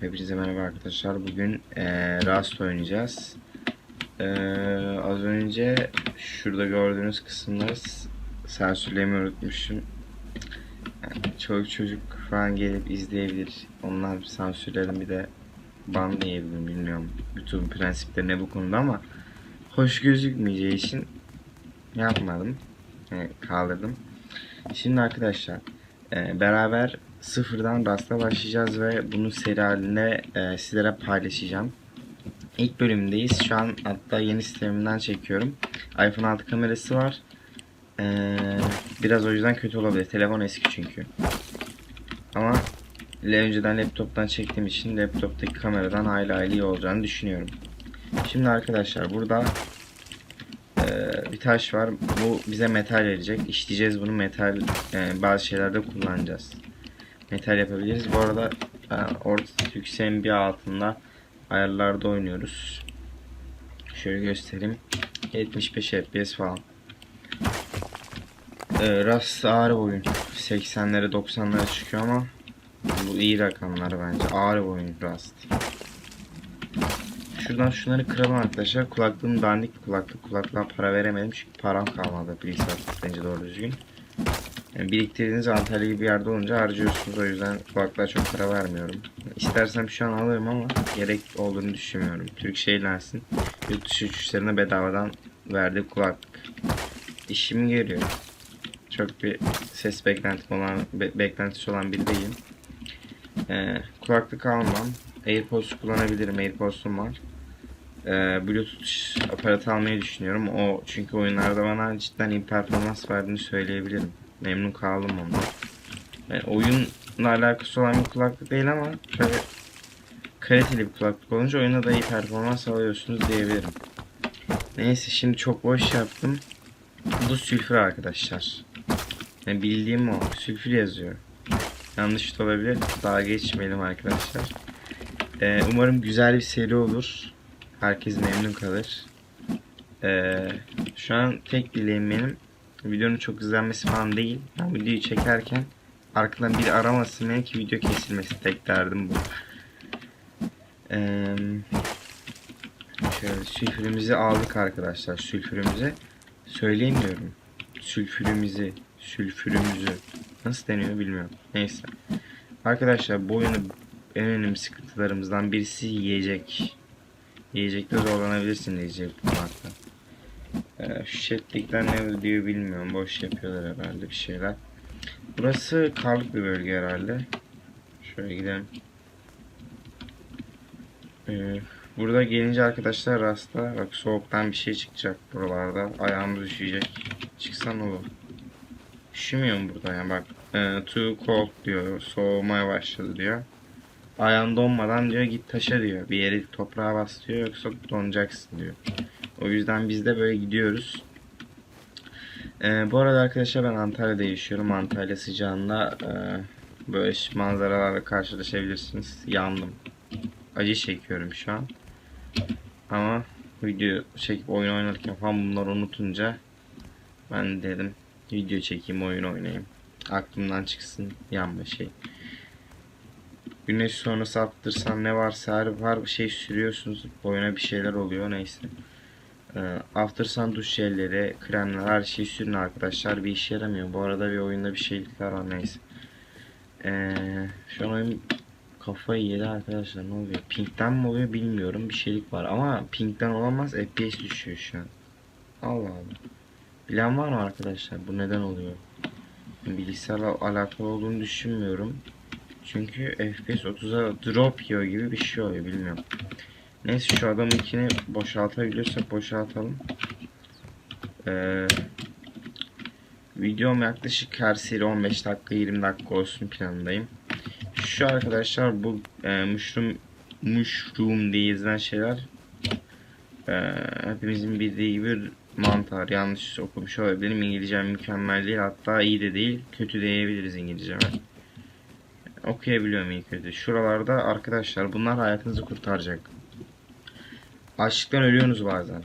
Hepinize merhaba arkadaşlar. Bugün eee Rust oynayacağız. Eee, az önce şurada gördüğünüz kısımları s- sansürlemeyi unutmuşum. Yani çoluk çocuk falan gelip izleyebilir. Onlar sansürlerin bir de banlayabilirim bilmiyorum. YouTube prensipleri ne bu konuda ama hoş gözükmeyeceği için yapmadım. Yani kaldırdım. Şimdi arkadaşlar eee, beraber sıfırdan Rust'a başlayacağız ve bunu seri halinde eee, sizlere paylaşacağım. İlk bölümdeyiz. Şu an hatta yeni sistemimden çekiyorum. iPhone 6 kamerası var. Eee, biraz o yüzden kötü olabilir. Telefon eski çünkü. Ama önceden laptoptan çektiğim için laptoptaki kameradan aile aile iyi olacağını düşünüyorum. Şimdi arkadaşlar burada taş var. Bu bize metal verecek. İşleyeceğiz bunu metal eee, bazı şeylerde kullanacağız. Metal yapabiliriz. Bu arada e, orta yükseğin bir altında ayarlarda oynuyoruz. Şöyle göstereyim. 75 FPS falan. Ee, Rust ağır oyun. 80'lere 90'lara çıkıyor ama bu iyi rakamlar bence. Ağır oyun Rust. Şuradan şunları kıralım arkadaşlar. Kulaklığım dandik bir kulaklık. Kulaklığa para veremedim çünkü param kalmadı bilgisayar bence doğru düzgün. Yani biriktirdiğiniz Antalya gibi bir yerde olunca harcıyorsunuz. O yüzden kulaklığa çok para vermiyorum. İstersem şu an alırım ama gerek olduğunu düşünmüyorum. Türk Şeylersin yurt dışı uçuşlarına bedavadan verdiği kulaklık. İşimi görüyor. Çok bir ses beklentim olan, be- beklentisi olan biri değilim. Ee, kulaklık almam. AirPods kullanabilirim. AirPods'um var. Ee, Bluetooth aparatı almayı düşünüyorum. O çünkü oyunlarda bana cidden iyi performans verdiğini söyleyebilirim. Memnun kaldım ondan. Yani oyunla alakası olan bir kulaklık değil ama şöyle kaliteli bir kulaklık olunca oyuna da iyi performans alıyorsunuz diyebilirim. Neyse şimdi çok boş yaptım. Bu sülfür arkadaşlar. Yani bildiğim o. Sülfür yazıyor. Yanlış da olabilir. Daha geçmeyelim arkadaşlar. Ee, umarım güzel bir seri olur. Herkes memnun kalır. Ee, şu an tek dileğim benim videonun çok izlenmesi falan değil. Ben videoyu çekerken arkadan biri aramasın beni ki video kesilmesi tek derdim bu. Ee, şöyle sülfürümüzü aldık arkadaşlar sülfürümüzü. Söyleyemiyorum. Sülfürümüzü, sülfürümüzü nasıl deniyor bilmiyorum. Neyse. Arkadaşlar bu oyunun en önemli sıkıntılarımızdan birisi yiyecek. Yiyecekte zorlanabilirsin yiyecek bulmakta. Ee, şu chat'likler ne diyor bilmiyorum. Boş yapıyorlar herhalde bir şeyler. Burası karlık bir bölge herhalde. Şöyle gidelim. Ee, burada gelince arkadaşlar rasta bak soğuktan bir şey çıkacak buralarda. Ayağımız üşüyecek. Çıksan olur. Üşümüyorum burada ya bak. E, too cold diyor. Soğumaya başladı diyor. Ayağın donmadan diyor git taşa diyor. Bir yere toprağa bas diyor yoksa donacaksın diyor. O yüzden biz de böyle gidiyoruz. Ee, bu arada arkadaşlar ben Antalya'da yaşıyorum. Antalya sıcağında e, böyle manzaralarla karşılaşabilirsiniz. Yandım. Acı çekiyorum şu an. Ama video çekip oyun oynarken falan bunları unutunca ben dedim video çekeyim oyun oynayayım. Aklımdan çıksın yanma şey. Güneş sonrası attırsam ne varsa her bir şey sürüyorsunuz. Boyuna bir şeyler oluyor neyse. Ee, After Sun duş jelleri, kremler her şeyi sürün arkadaşlar. Bir işe yaramıyor. Bu arada bir oyunda bir şeylikler var neyse. Ee, şu an oyun kafayı yedi arkadaşlar ne oluyor? Pink'ten mi oluyor bilmiyorum. Bir şeylik var ama Pink'ten olamaz. FPS düşüyor şu an. Allah Allah. Bilen var mı arkadaşlar? Bu neden oluyor? Bilgisayarla alakalı olduğunu düşünmüyorum. Çünkü FPS 30'a drop yiyor gibi bir şey oluyor bilmiyorum. Neyse şu adamın ikini boşaltabiliyorsak boşaltalım. Ee, videom yaklaşık her seri 15 dakika 20 dakika olsun planındayım. Şu arkadaşlar bu e, mushroom mushroom diye yazılan şeyler e, hepimizin bildiği gibi mantar yanlış okumuş olabilirim İngilizcem mükemmel değil hatta iyi de değil kötü diyebiliriz İngilizceme okuyabiliyorum iyi kötü şuralarda arkadaşlar bunlar hayatınızı kurtaracak Açlıktan ölüyorsunuz bazen.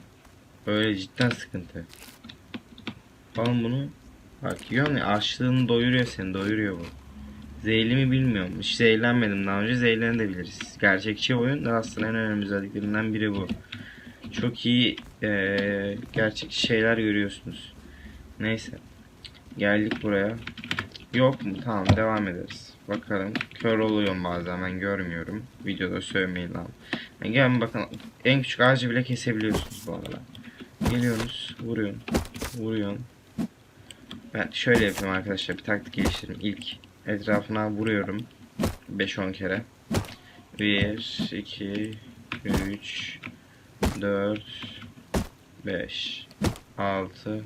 Böyle cidden sıkıntı. Alın bunu. Bak yiyorsun ya açlığını doyuruyor seni doyuruyor bu. Zehirli mi bilmiyorum. Hiç zehirlenmedim daha önce. Zehirlenebiliriz. Gerçekçi oyun aslında en önemli özelliklerinden biri bu. Çok iyi eee gerçekçi şeyler görüyorsunuz. Neyse. Geldik buraya. Yok mu? Tamam devam ederiz. Bakalım. Kör oluyorum bazen ben görmüyorum. Videoda söylemeyin lan. Yani gelin bakın en küçük ağacı bile kesebiliyorsunuz bu arada. Geliyorsunuz, vuruyorsun, vuruyorsun. Ben şöyle yapıyorum arkadaşlar bir taktik geliştirdim. İlk etrafına vuruyorum 5-10 kere. 1, 2, 3, 4, 5, 6,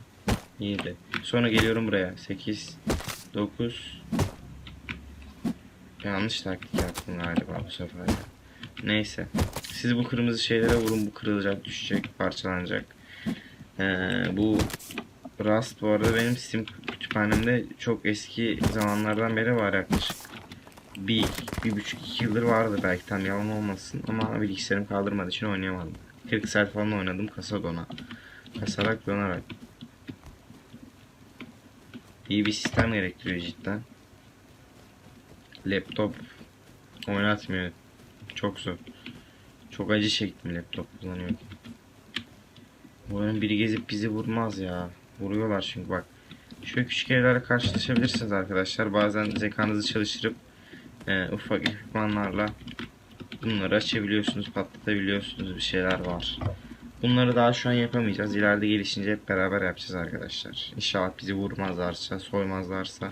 7. Sonra geliyorum buraya. 8, 9. Yanlış taktik yaptım galiba bu sefer. Neyse. Siz bu kırmızı şeylere vurun. Bu kırılacak, düşecek, parçalanacak. Ee, bu Rust bu arada benim Steam kütüphanemde çok eski zamanlardan beri var yaklaşık. Bir, bir buçuk iki yıldır vardı belki tam yalan olmasın ama bilgisayarım kaldırmadığı için oynayamadım. 40 saat falan oynadım kasa dona. Kasarak donarak. İyi bir sistem gerektiriyor cidden. Laptop oynatmıyor. Çok zor. Çok acı çektim laptop kullanıyorum. Umarım biri gezip bizi vurmaz ya. Vuruyorlar çünkü bak. Şöyle küçük evlerle karşılaşabilirsiniz arkadaşlar. Bazen zekanızı çalıştırıp e, ufak ekipmanlarla bunları açabiliyorsunuz, patlatabiliyorsunuz bir şeyler var. Bunları daha şu an yapamayacağız. İleride gelişince hep beraber yapacağız arkadaşlar. İnşallah bizi vurmazlarsa, soymazlarsa.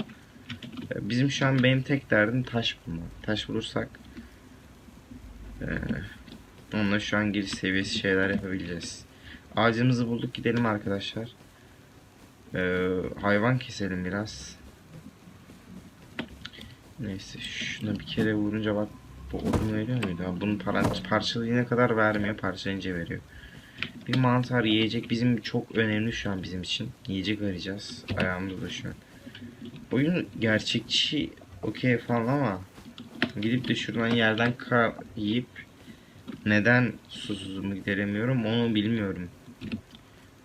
E, Bizim şu an benim tek derdim taş bulmak. Taş bulursak e, onunla şu an giriş seviyesi şeyler yapabileceğiz. Ağacımızı bulduk gidelim arkadaşlar. Ee, hayvan keselim biraz. Neyse şuna bir kere vurunca bak bu odun veriyor muydu? Ha, bunun par parçalayana kadar vermiyor parçalayınca veriyor. Bir mantar yiyecek bizim çok önemli şu an bizim için. Yiyecek arayacağız. Ayağımızda şu an. Oyun gerçekçi okey falan ama gidip de şuradan yerden kar yiyip neden susuzluğumu gideremiyorum onu bilmiyorum.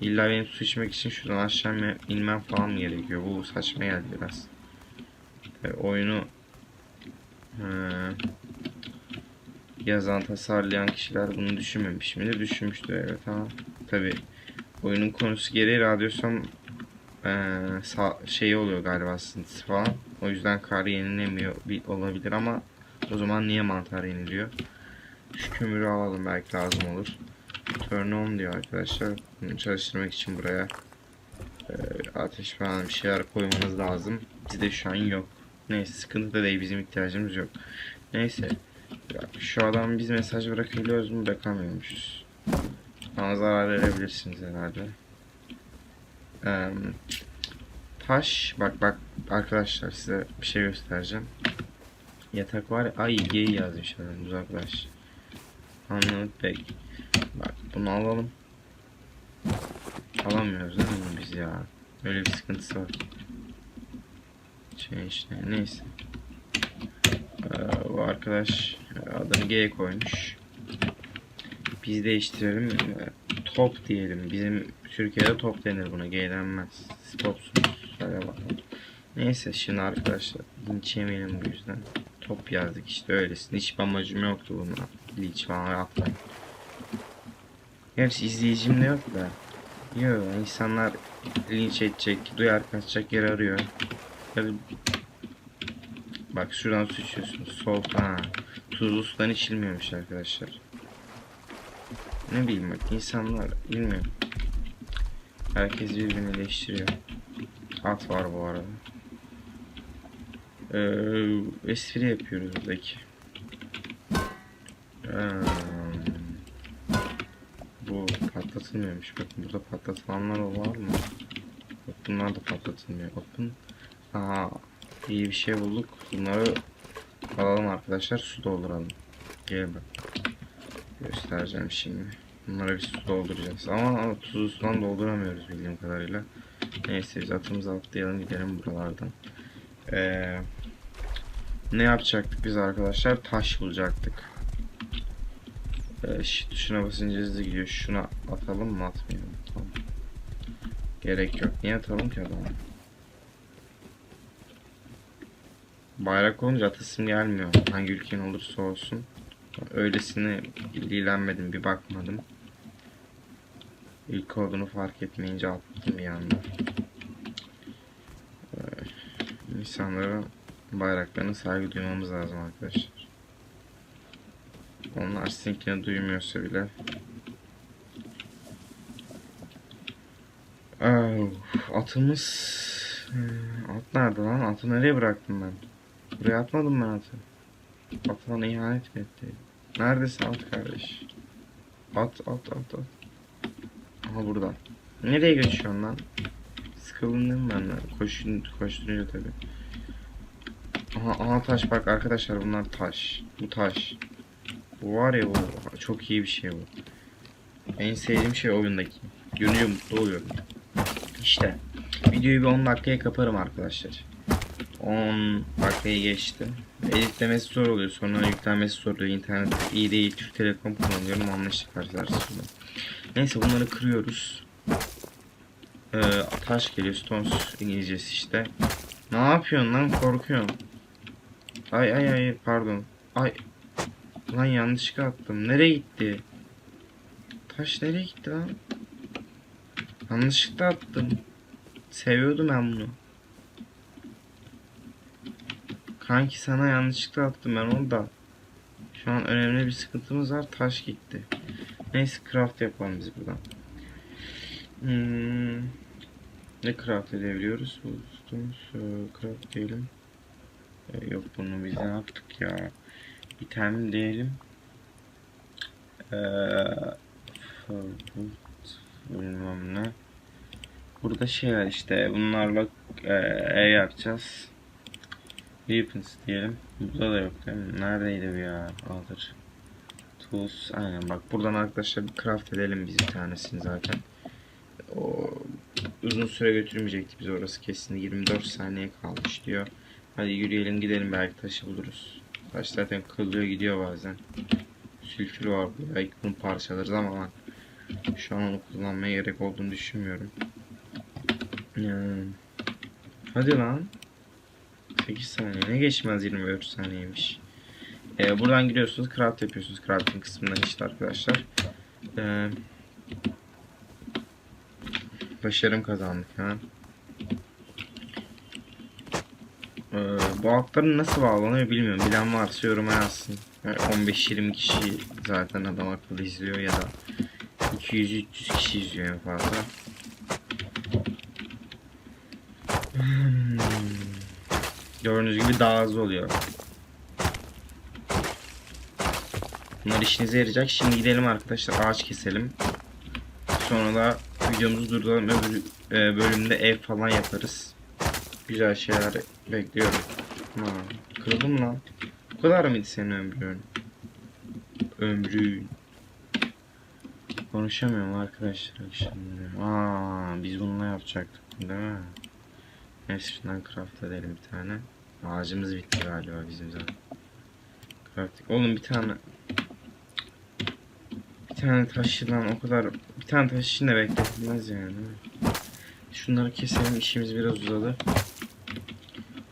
İlla benim su içmek için şuradan aşağı inmem falan mı gerekiyor? Bu saçma geldi biraz. E, oyunu e, yazan, tasarlayan kişiler bunu düşünmemiş midir? Düşünmüştür evet ama tabi oyunun konusu gereği radyasyon e, sa- şey oluyor galiba sıntısı falan. O yüzden kar yenilemiyor olabilir ama o zaman niye mantar yeniliyor? Şu kömürü alalım belki lazım olur. Turn on diyor arkadaşlar. Bunu çalıştırmak için buraya e, ateş falan bir şeyler koymanız lazım. Bizde şu an yok. Neyse sıkıntı da değil bizim ihtiyacımız yok. Neyse. Şu adam biz mesaj bırakabiliyoruz mu bırakamıyormuşuz. Ama zarar verebilirsiniz herhalde. Taş bak bak arkadaşlar size bir şey göstereceğim. Yatak var ya ay gay yazmış adam uzaklaş. Anladık pek. Bak bunu alalım. Alamıyoruz değil mi biz ya? Öyle bir sıkıntısı var. Şey işte neyse. Ee, bu arkadaş adını G koymuş. Biz değiştirelim. Ee, Top diyelim. Bizim Türkiye'de top denir buna. G denmez. Topsunuz. Bakalım. Neyse şimdi arkadaşlar linç yemeyelim bu yüzden. Top yazdık işte öylesin. Hiç amacım yoktu bununla. Linç falan yapmayın. Gerçi izleyicim de yok da. Yok insanlar linç edecek, duyar kaçacak yer arıyor. Tabii Bak şuradan su içiyorsunuz. Sol ha. Tuzlu sudan içilmiyormuş arkadaşlar. Ne bileyim bak insanlar bilmiyorum. Herkes birbirini eleştiriyor. At var bu arada. Ee, espri yapıyoruz buradaki. Ee, bu patlatılmıyormuş. Bakın burada patlatılanlar var mı? Yok bunlar da patlatılmıyor. Bakın. Aha iyi bir şey bulduk. Bunları alalım arkadaşlar. Su dolduralım. Gel bak. Göstereceğim şimdi. Bunlara bir su dolduracağız. Ama, tuzlu sudan dolduramıyoruz bildiğim kadarıyla. Neyse biz atımızı atlayalım gidelim buralardan. Ee, ne yapacaktık biz arkadaşlar? Taş bulacaktık. Ee, shift tuşuna basınca hızlı gidiyor. Şuna atalım mı atmayalım? Tamam. Gerek yok. Niye atalım ki adamı? Bayrak olunca atasım gelmiyor. Hangi ülkenin olursa olsun. Öylesine ilgilenmedim, bir bakmadım. İlk olduğunu fark etmeyince attım bir anda. Ee, İnsanlara bayraklarına saygı duymamız lazım arkadaşlar. Onlar sizinkine duymuyorsa bile. Atımız... Hmm, At nerede lan? Atı nereye bıraktım ben? Buraya atmadım ben atı. At bana ihanet mi etti? Neredesin at kardeş? At at at at. Aha burada. Nereye geçiyorsun lan? Sıkıldın değil mi benden? Koşun, koşturunca tabi. Aha, aha taş bak arkadaşlar bunlar taş. Bu taş. Bu var ya bu çok iyi bir şey bu. En sevdiğim şey oyundaki. Görünce mutlu oluyorum. İşte. Videoyu bir 10 dakikaya kaparım arkadaşlar. 10 dakikayı geçti. Editlemesi zor oluyor. Sonra yüklenmesi zor oluyor. İnternet iyi değil. Türk Telekom kullanıyorum. Anlaştık arkadaşlar. Neyse bunları kırıyoruz. Ee, taş geliyor. Stones İngilizcesi işte. Ne yapıyorsun lan? Korkuyorum. Ay ay ay pardon. Ay. Lan yanlışlıkla attım. Nereye gitti? Taş nereye gitti lan? Yanlışlıkla attım. Seviyordum ben bunu. Kanki sana yanlışlıkla attım ben onu da. Şu an önemli bir sıkıntımız var. Taş gitti. Neyse craft yapalım biz buradan. Hmm, ne craft edebiliyoruz? Craft diyelim. E, yok bunu biz ne yaptık ya? İtem diyelim. Eee bilmem ne. Burada şey var işte bunlarla e, e yapacağız. Weapons diyelim. Burada da yok değil mi? Neredeydi bu ya? Aldır. Tools. Aynen bak buradan arkadaşlar bir craft edelim biz bir tanesini zaten. O uzun süre götürmeyecekti biz orası kesin 24 saniye kalmış diyor. Hadi yürüyelim gidelim belki taşı buluruz. Taş zaten kırılıyor gidiyor bazen. Sülfür var burada. Belki bunu parçalarız ama ben şu an onu kullanmaya gerek olduğunu düşünmüyorum. Yani. Hadi lan. 8 saniye. Ne geçmez 24 saniyeymiş. Ee, buradan giriyorsunuz. Craft yapıyorsunuz. Crafting kısmından işte arkadaşlar. Ee, başarım kazandık hemen. Ee, bu altların nasıl bağlanıyor bilmiyorum. Bilen varsa yoruma yazsın. Yani 15-20 kişi zaten adam akıllı izliyor ya da 200-300 kişi izliyor en fazla. Gördüğünüz gibi daha az oluyor. Bunlar işinize yarayacak. Şimdi gidelim arkadaşlar ağaç keselim. Sonra da videomuzu durduralım. Öbür e, bölümde ev falan yaparız. Güzel şeyler bekliyorum. Ha, kırıldım lan. Bu kadar mıydı senin ömrün? Ömrün. Konuşamıyorum arkadaşlar şimdi. Aa, biz bununla yapacaktık değil mi? Neyse şundan craft edelim bir tane. Ağacımız bitti galiba bizim zaten. Crafting. Oğlum bir tane bir tane taşıdan o kadar bir tane taş için de bekletilmez yani. Şunları keselim işimiz biraz uzadı.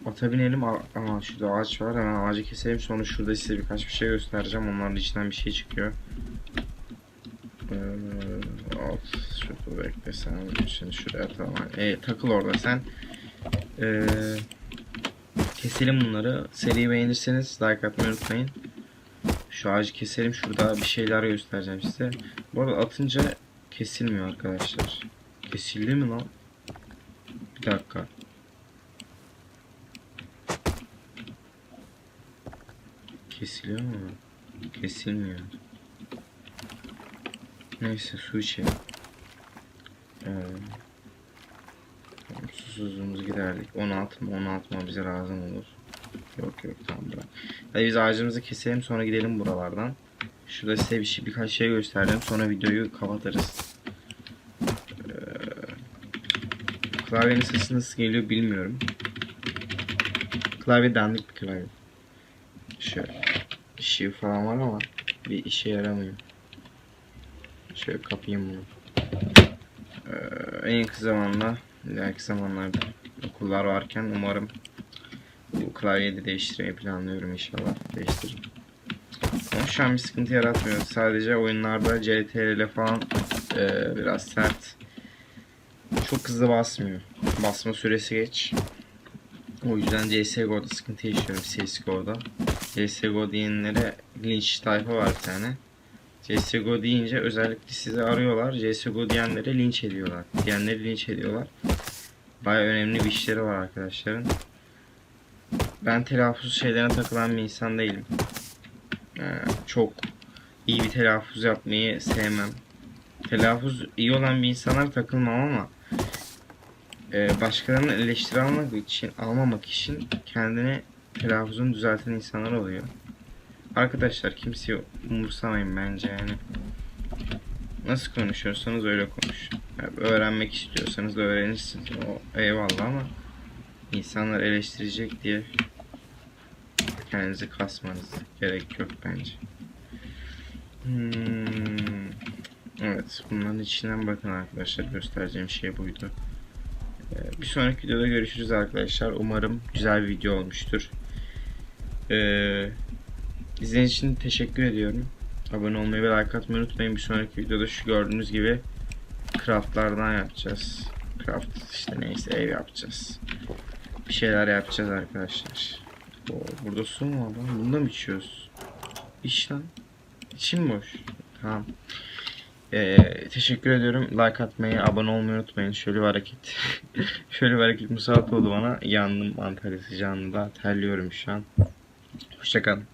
Ata binelim. Aa şurada ağaç var. Hemen ağacı keselim. Sonra şurada size birkaç bir şey göstereceğim. Onların içinden bir şey çıkıyor. Ee, at. Şurada bekle sen. Şimdi şuraya tamam. E, takıl orada sen. Ee, keselim bunları. Seriyi beğenirseniz like atmayı unutmayın. Şu ağacı keselim. Şurada bir şeyler göstereceğim size. Bu arada atınca kesilmiyor arkadaşlar. Kesildi mi lan? Bir dakika. Kesiliyor mu? Kesilmiyor. Neyse su içelim. Ee, susuzluğumuzu giderdik. 16 mı? 16 mı bize lazım olur. Yok yok tamam bırak. Hadi biz ağacımızı keselim sonra gidelim buralardan. Şurada size bir şey, birkaç şey göstereceğim. Sonra videoyu kapatırız. Ee, klavyenin sesi nasıl geliyor bilmiyorum. Klavye dandik bir klavye. Şöyle. Işığı falan var ama bir işe yaramıyor. Şöyle kapayım bunu. Ee, en yakın zamanda, ileriki zamanlarda okullar varken umarım bu klavyeyi de değiştirmeyi planlıyorum inşallah. Değiştiririm. Ama şu an bir sıkıntı yaratmıyor. Sadece oyunlarda CTRL falan e, biraz sert. Çok hızlı basmıyor. Basma süresi geç. O yüzden CSGO'da sıkıntı yaşıyorum CSGO'da. CSGO diyenlere linç tayfa var bir tane. CSGO deyince özellikle sizi arıyorlar. CSGO diyenlere linç ediyorlar. Diyenleri linç ediyorlar. Baya önemli bir işleri var arkadaşların. Ben telaffuz şeylerine takılan bir insan değilim. Ee, çok iyi bir telaffuz yapmayı sevmem. Telaffuz iyi olan bir insanlara takılmam ama e, başkalarının eleştiri almak için, almamak için kendini telaffuzunu düzelten insanlar oluyor. Arkadaşlar kimseyi umursamayın bence yani. Nasıl konuşuyorsanız öyle konuşun. Öğrenmek istiyorsanız da öğrenirsiniz. O eyvallah ama insanlar eleştirecek diye kendinizi kasmanız gerek yok bence. Hmm. Evet, bunların içinden bakın arkadaşlar. Göstereceğim şey buydu. Ee, Bir sonraki videoda görüşürüz arkadaşlar. Umarım güzel bir video olmuştur. Ee, izlediğiniz için teşekkür ediyorum. Abone olmayı ve like atmayı unutmayın. Bir sonraki videoda şu gördüğünüz gibi craftlardan yapacağız. Craft işte neyse ev yapacağız. Bir şeyler yapacağız arkadaşlar. Oo, burada su mu var lan? Bunda mı içiyoruz? İç lan. İçim boş. Tamam. Ee, teşekkür ediyorum. Like atmayı, abone olmayı unutmayın. Şöyle bir hareket. Şöyle bir hareket musallat oldu bana. Yandım Antalya sıcağında. Terliyorum şu an. Hoşçakalın.